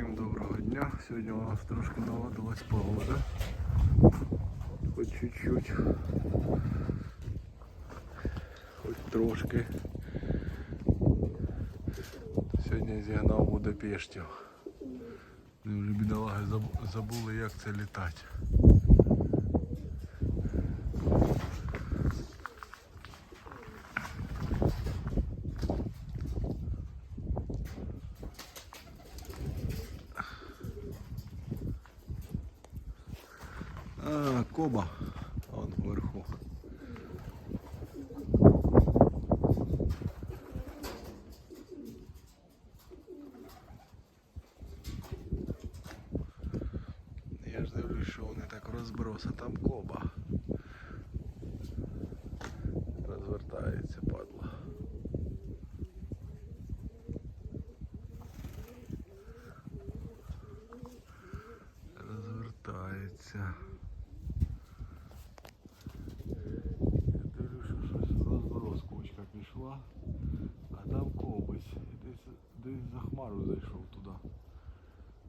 Всім доброго дня. Сьогодні у нас трошки наладилась погода. Хоч чуть-чуть. Хоч трошки. Сьогодні зігнав Будапештів. Вони вже бідолаги забули як це літати. А, Коба. Вон вверху. Я ж дивлюсь, що вони так розброс, а там коба. Розвертається, падла. Розвертається. Я дивлюсь, що щось розброс кучка пішла, а там кобись. І Десь, десь за хмару зайшов туди.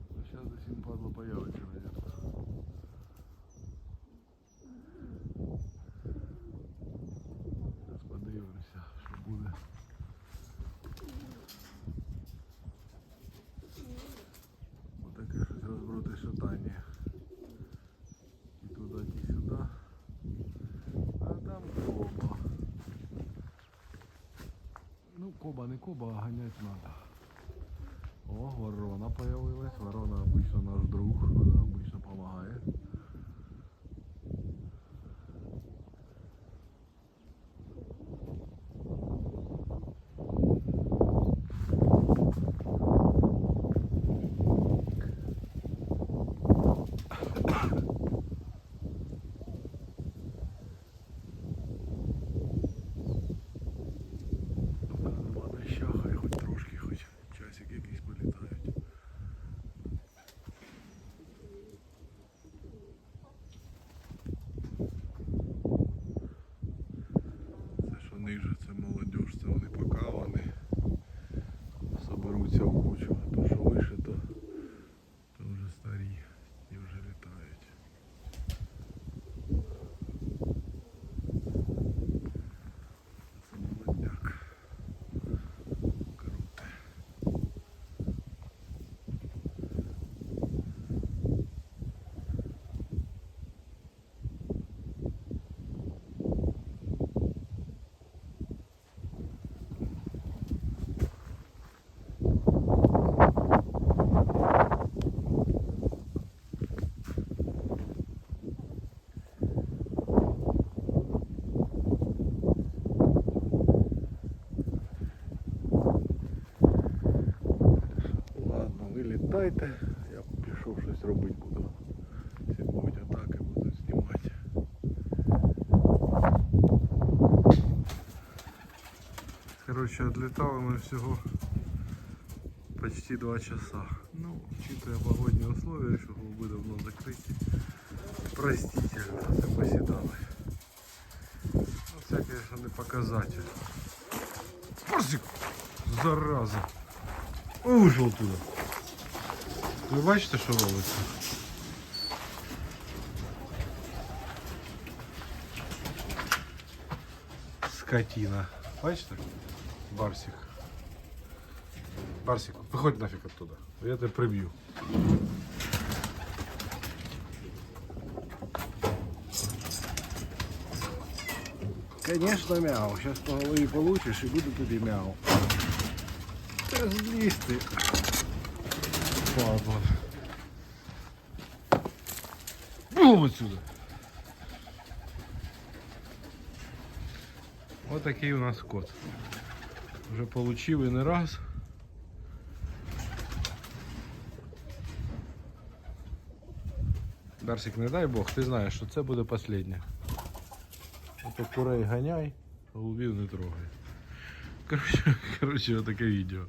Ну, зараз десь він падло появиться, наверное. Зараз подивимося, що буде. Отаке щось розброти шатання. І туди, і сюди. А там коба. Ну, коба не коба, а ганять треба. О, ворона появилась. Це що Ладно, ви літайте, я пішов щось робити буду. Всі будуть атаки, буду знімати. Коротше, відлітали ми всього почти 2 часа. Ну, учитывая погодні условия, що голуби давно закриті. Простительно, це посідали. Ну, це, конечно, не показатель. Парсик! Зараза! Ушел туди. Ви бачите, що робиться? Скотина. Бачите? Барсик. Барсик, виходь нафиг оттуда. Я тебе приб'ю. Конечно, мяу. Сейчас по голове получишь и буду тобі мяу. Та злізти. Падла. Бум отсюда. Вот такий у нас кот. Вже получив і не раз. Дарсик, не дай Бог, ти знаєш, що це буде останнє. Ото курей ганяй, голубів не трогай. Коротше, коротше, отаке відео.